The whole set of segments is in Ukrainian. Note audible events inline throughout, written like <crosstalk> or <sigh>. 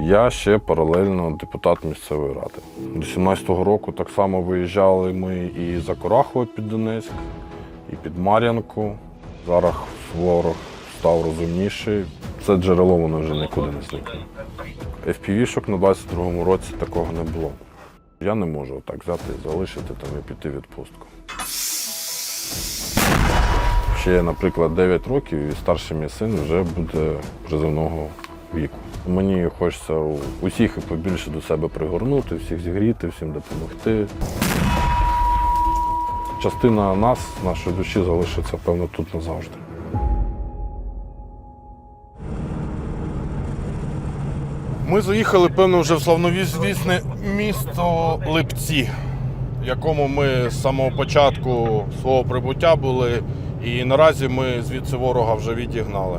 Я ще паралельно депутат місцевої ради. До 17-го року так само виїжджали ми і за Корахово під Донецьк, і під Мар'янку. Зараз ворог став розумніший. Це джерело воно вже нікуди не зникне. FPV-шок на 22-му році такого не було. Я не можу так взяти, залишити там і піти відпустку. Ще, наприклад, 9 років і старший мій син вже буде призовного віку. Мені хочеться усіх і побільше до себе пригорнути, всіх зігріти, всім допомогти. Частина нас, нашої душі, залишиться, певно, тут назавжди. Ми заїхали, певно, вже в славнозвісне місто Липці, в якому ми з самого початку свого прибуття були, і наразі ми звідси ворога вже відігнали.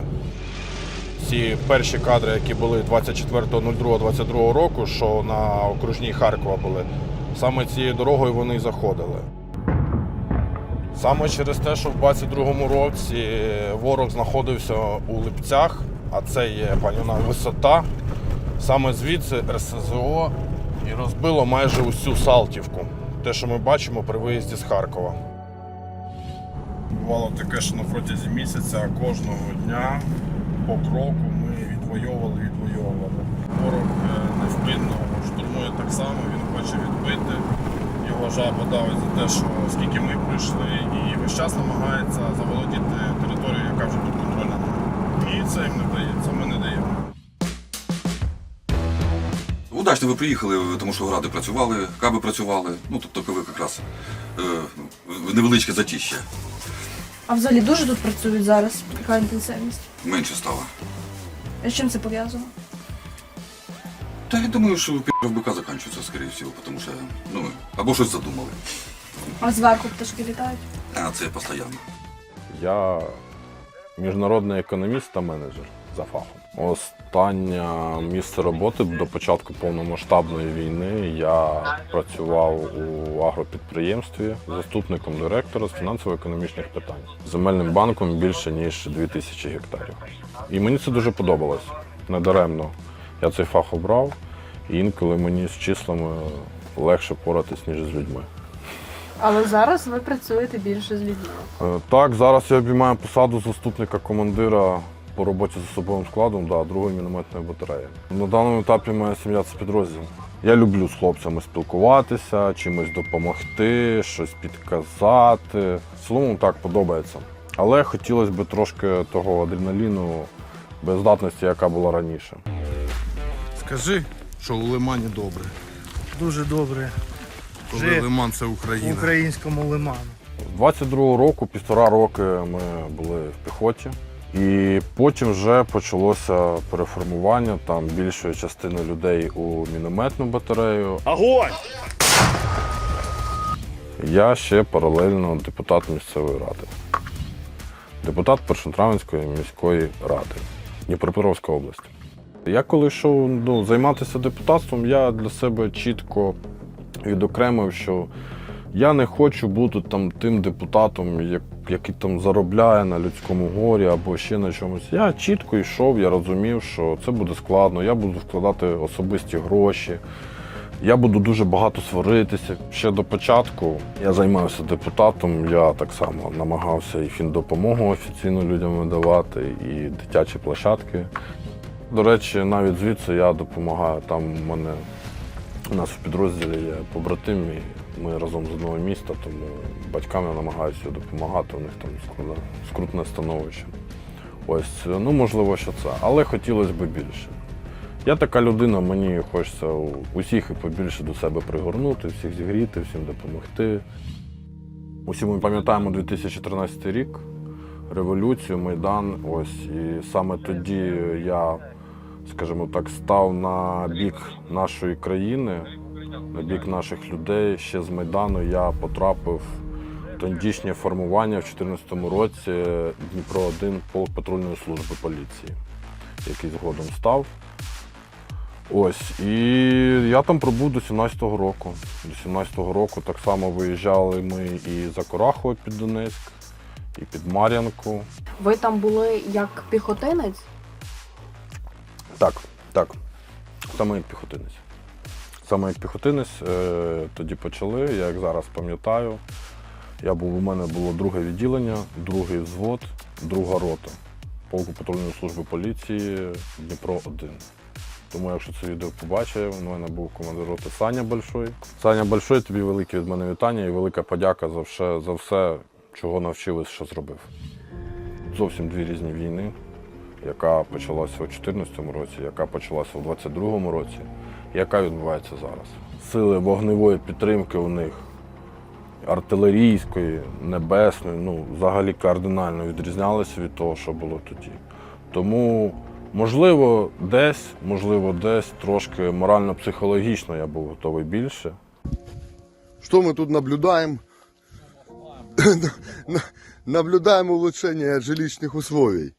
Ці перші кадри, які були 24.02.22 року, що на окружній Харкова були, саме цією дорогою вони і заходили. Саме через те, що в 22-му році ворог знаходився у Липцях, а це є панівна висота, Саме звідси РСЗО і розбило майже усю Салтівку. Те, що ми бачимо при виїзді з Харкова. Бувало таке, що на протязі місяця кожного дня по кроку ми відвоювали, відвоювали. Ворог е, невпинно штурмує так само, він хоче відбити. Його жаба давить за те, що скільки ми прийшли, і весь час намагається заволодіти територією, яка вже тут контрольна. І це їм не вдається, ми не даємо. Удачно ви приїхали, тому що гради працювали, каби працювали. Ну, тобто ви якраз е, невеличке затіще. А взагалі дуже тут працюють зараз, така інтенсивність. Менше стало. А з чим це пов'язано? Та я думаю, що в бика закінчується, скоріше всього, тому що ну, або щось задумали. А зверху пташки літають? А це постійно. Я міжнародний економіст та менеджер за фахом. Останнє місце роботи до початку повномасштабної війни я працював у агропідприємстві заступником директора з фінансово-економічних питань. Земельним банком більше ніж 2000 гектарів. І мені це дуже подобалось. Недаремно я цей фах обрав, і інколи мені з числами легше поратись, ніж з людьми. Але зараз ви працюєте більше з людьми. Е, Так, зараз я обіймаю посаду заступника командира по роботі з особовим складом да, другої мінометної батареї. На даному етапі моя сім'я це підрозділ. Я люблю з хлопцями спілкуватися, чимось допомогти, щось підказати. В цілому так подобається. Але хотілося б трошки того адреналіну, бездатності, яка була раніше. Скажи, що у Лимані добре. Дуже добре Коли Жив. Лиман це Україна. українському лиману. З 22-го року, півтора роки ми були в піхоті. І потім вже почалося переформування там більшої частини людей у мінометну батарею. Огонь! Я ще паралельно депутат місцевої ради. Депутат Першотравенської міської ради Дніпропетровська область. Я коли йшов ну, займатися депутатством, я для себе чітко відокремив, що я не хочу бути там тим депутатом, як- який там заробляє на людському горі або ще на чомусь. Я чітко йшов, я розумів, що це буде складно, я буду вкладати особисті гроші. Я буду дуже багато сваритися. Ще до початку я займався депутатом. Я так само намагався і фіндопомогу офіційно людям видавати, і дитячі площадки. До речі, навіть звідси я допомагаю. Там у мене у нас в підрозділі є побратим, ми разом з одного міста, тому батькам я намагаюся допомагати. У них там скрутне, становище. Ось, ну можливо, що це, але хотілося б більше. Я така людина, мені хочеться усіх і побільше до себе пригорнути, всіх зігріти, всім допомогти. Усі ми пам'ятаємо 2013 рік, революцію, Майдан. Ось і саме тоді я, скажімо так, став на бік нашої країни, на бік наших людей. Ще з Майдану я потрапив в тодішнє формування в 2014 році Дніпро 1 полк патрульної служби поліції, який згодом став. Ось, і я там пробув до 17-го року. До 17-го року так само виїжджали ми і за Корахово під Донецьк, і під Мар'янку. Ви там були як піхотинець? Так, так. Саме як піхотинець. Саме як піхотинець е, тоді почали, я як зараз пам'ятаю. Я був, у мене було друге відділення, другий взвод, друга рота полку патрульної служби поліції Дніпро 1. Тому якщо це відео побачив, у мене був командир роти Саня Большой. Саня Большой, тобі велике від мене вітання і велика подяка за все, за все, чого навчились, що зробив. Зовсім дві різні війни, яка почалася у 2014 році, яка почалася у 2022 році, яка відбувається зараз. Сили вогневої підтримки у них артилерійської, небесної, ну, взагалі кардинально відрізнялися від того, що було тоді. Тому, можливо, десь, можливо, десь трошки морально-психологічно я був готовий більше. Что мы тут наблюдаем? <clears throat> На- Наблюдаем улучшение жилищных условий.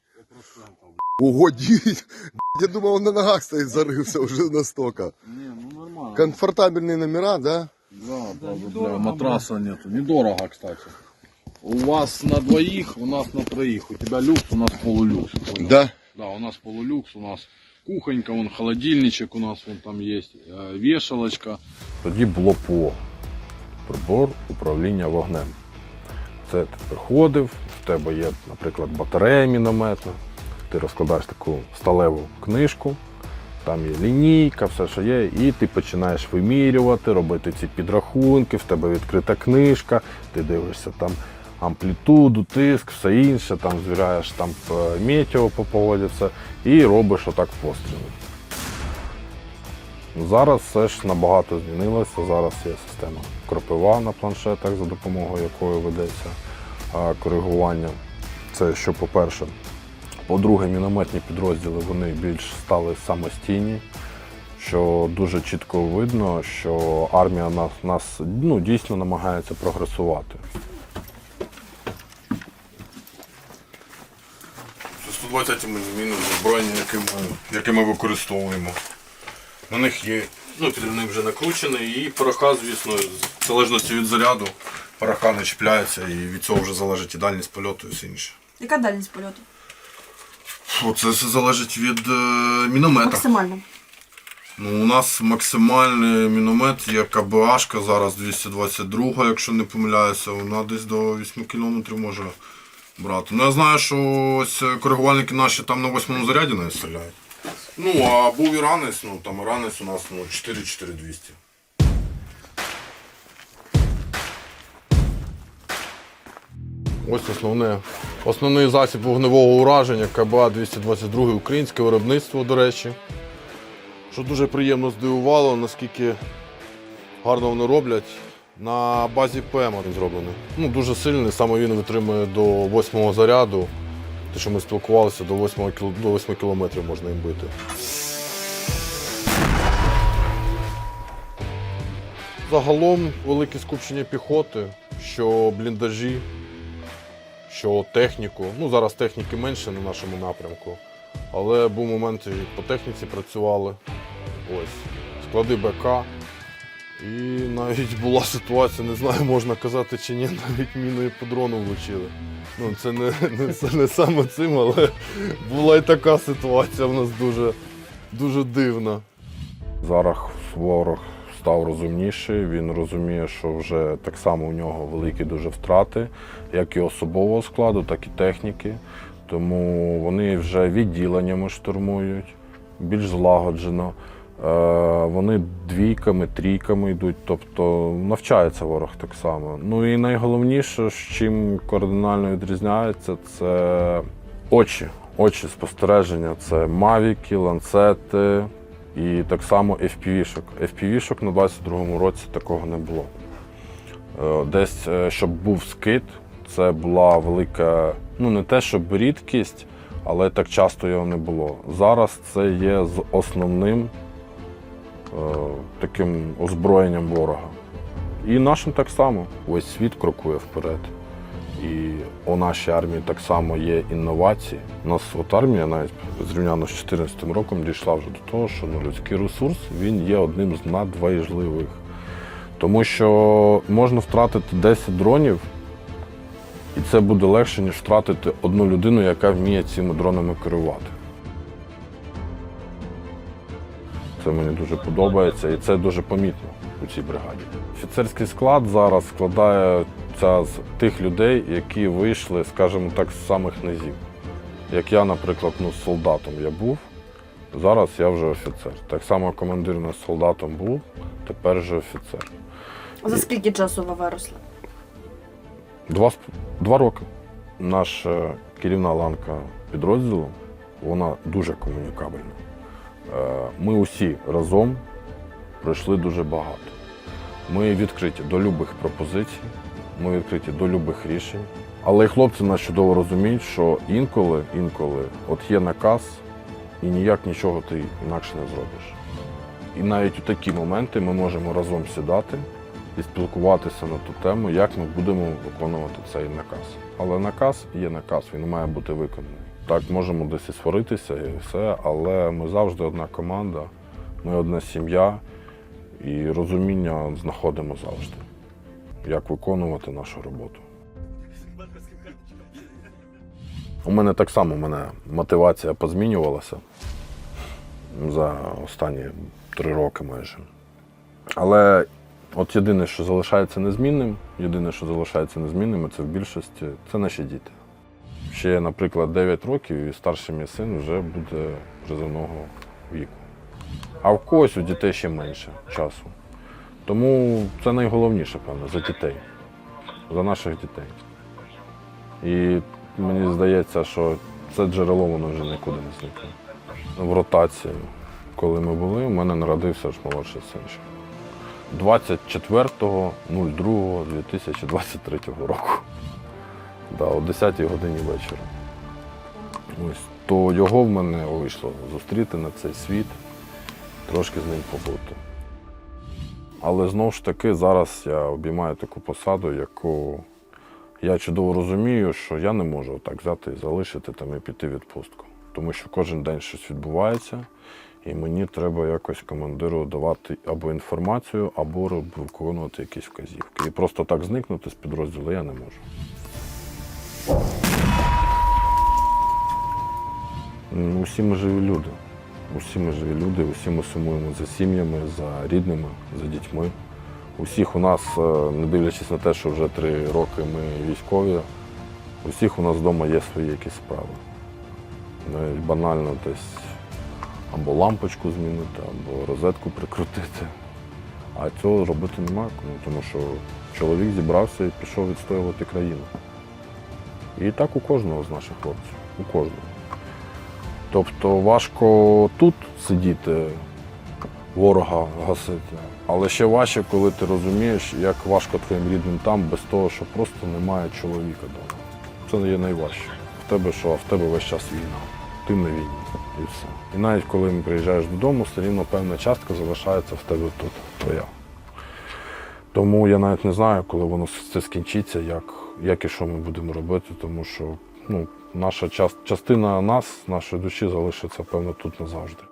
Ого, дивись. Я думал, он на ногах стоит, зарылся уже настолько. Не, ну нормально. Комфортабельные номера, да? Да, правда, бля, матраса нету. Недорого, кстати. У вас на двоих, у нас на троих. У тебя люкс, у нас полулюкс. понял? Да. Да, у нас полулюкс, у нас кухонька, вон холодильничек у нас вон там есть, э, вешалочка. Тоді було ПО прибор управління вогнем. Це ти приходив, в тебе є, наприклад, батарея мінометна, ти розкладаєш таку сталеву книжку, там є лінійка, все, що є, і ти починаєш вимірювати, робити ці підрахунки, в тебе відкрита книжка, ти дивишся там амплітуду, тиск, все інше, там звіряєш там е, метео по погоді, все, і робиш отак постріли. Зараз все ж набагато змінилося. Зараз є система кропива на планшетах, за допомогою якої ведеться коригування. Це що по-перше. По-друге, мінометні підрозділи вони більш стали самостійні, що дуже чітко видно, що армія нас, нас ну, дійсно намагається прогресувати. Це 120 мм озброєння, яке ми, яке ми використовуємо. На них є ну, підривник вже накручений і пороха, звісно, в залежності від заряду, пороха не чіпляється і від цього вже залежить і дальність польоту і все інше. Яка дальність польоту? Фу, Це все залежить від е, міномета. Максимально. Ну, у нас максимальний міномет є КБАшка, зараз 222, якщо не помиляюся, вона десь до 8 км може брати. Ну я знаю, що ось коригувальники наші там на 8 заряді не стріляють. Ну, а був іранець, ну там іранець у нас ну, 4-4200. Ось основне, основний засіб вогневого ураження КБА 222 українське виробництво, до речі. Що дуже приємно здивувало, наскільки гарно вони роблять. На базі ПМ він зроблений. Ну, дуже сильний, саме він витримує до 8 заряду. Те, що ми спілкувалися, до 8, до 8 кілометрів можна їм бити. Загалом велике скупчення піхоти, що бліндажі, що техніку. Ну, зараз техніки менше на нашому напрямку, але був момент, по техніці працювали. Ось, склади БК. І навіть була ситуація, не знаю, можна казати чи ні, навіть міною по дрону влучили. Ну, це не, не, це не саме цим, але була і така ситуація в нас дуже, дуже дивна. Зараз ворог став розумніший, він розуміє, що вже так само у нього великі дуже втрати, як і особового складу, так і техніки. Тому вони вже відділеннями штурмують, більш злагоджено. Е, Вони двійками, трійками йдуть, тобто навчається ворог так само. Ну і найголовніше, з чим кардинально відрізняється, це очі. Очі спостереження це мавіки, ланцети і так само FPV-шок. FPV-шок на 22-му році такого не було. Е, Десь, е, щоб був скид, це була велика, ну не те, щоб рідкість, але так часто його не було. Зараз це є з основним е, таким озброєнням ворога. І нашим так само. Весь світ крокує вперед. І у нашій армії так само є інновації. У нас от армія навіть зрівняно з 2014 роком дійшла вже до того, що ну, людський ресурс він є одним з надважливих. Тому що можна втратити 10 дронів, і це буде легше, ніж втратити одну людину, яка вміє цими дронами керувати. Це мені дуже подобається і це дуже помітно у цій бригаді. Офіцерський склад зараз складається з тих людей, які вийшли, скажімо так, з самих низів. Як я, наприклад, ну, солдатом я був, зараз я вже офіцер. Так само командир у нас солдатом був, тепер вже офіцер. За скільки часу ви виросли? Два, два роки. Наша керівна ланка підрозділу, вона дуже комунікабельна. Е, Ми усі разом пройшли дуже багато. Ми відкриті до любих пропозицій, ми відкриті до любих рішень. Але і хлопці нас чудово розуміють, що інколи, інколи от є наказ, і ніяк нічого ти інакше не зробиш. І навіть у такі моменти ми можемо разом сідати і спілкуватися на ту тему, як ми будемо виконувати цей наказ. Але наказ є наказ, він має бути виконаний. Так, можемо десь і сваритися і все, але ми завжди одна команда, ми одна сім'я і розуміння знаходимо завжди, як виконувати нашу роботу. У мене так само мене мотивація позмінювалася за останні три роки майже. Але от єдине, що залишається незмінним, єдине, що залишається незмінним, це в більшості це наші діти. Ще, наприклад, 9 років і старший мій син вже буде призовного віку. А в когось у дітей ще менше часу. Тому це найголовніше, певно, за дітей, за наших дітей. І мені здається, що це джерело воно вже нікуди не зникне. В ротації, коли ми були, у мене народився ж молодший син. 24.02.2023 року. Да, о 10 годині вечора. Ось, то його в мене вийшло зустріти на цей світ, трошки з ним побути. Але знову ж таки, зараз я обіймаю таку посаду, яку я чудово розумію, що я не можу так взяти і залишити там і піти в відпустку. Тому що кожен день щось відбувається, і мені треба якось командиру давати або інформацію, або виконувати якісь вказівки. І просто так зникнути з підрозділу я не можу. Усі ми живі люди. Усі ми живі люди, усі ми сумуємо за сім'ями, за рідними, за дітьми. Усіх у нас, е, не дивлячись на те, що вже три роки ми військові, усіх у нас вдома є свої якісь справи. Навіть банально десь або лампочку змінити, або розетку прикрутити. А цього робити нема тому що чоловік зібрався і пішов відстоювати країну. І так у кожного з наших хлопців, у кожного. Тобто важко тут сидіти, ворога гасити, але ще важче, коли ти розумієш, як важко твоїм рідним там без того, що просто немає чоловіка вдома. Це є найважче. В тебе що, а в тебе весь час війна. Ти на війні і все. І навіть коли приїжджаєш додому, все рівно певна частка залишається в тебе тут, твоя. Тому я навіть не знаю, коли воно це скінчиться, як, як і що ми будемо робити, тому що ну, наша част, частина нас, нашої душі залишиться, певно, тут назавжди.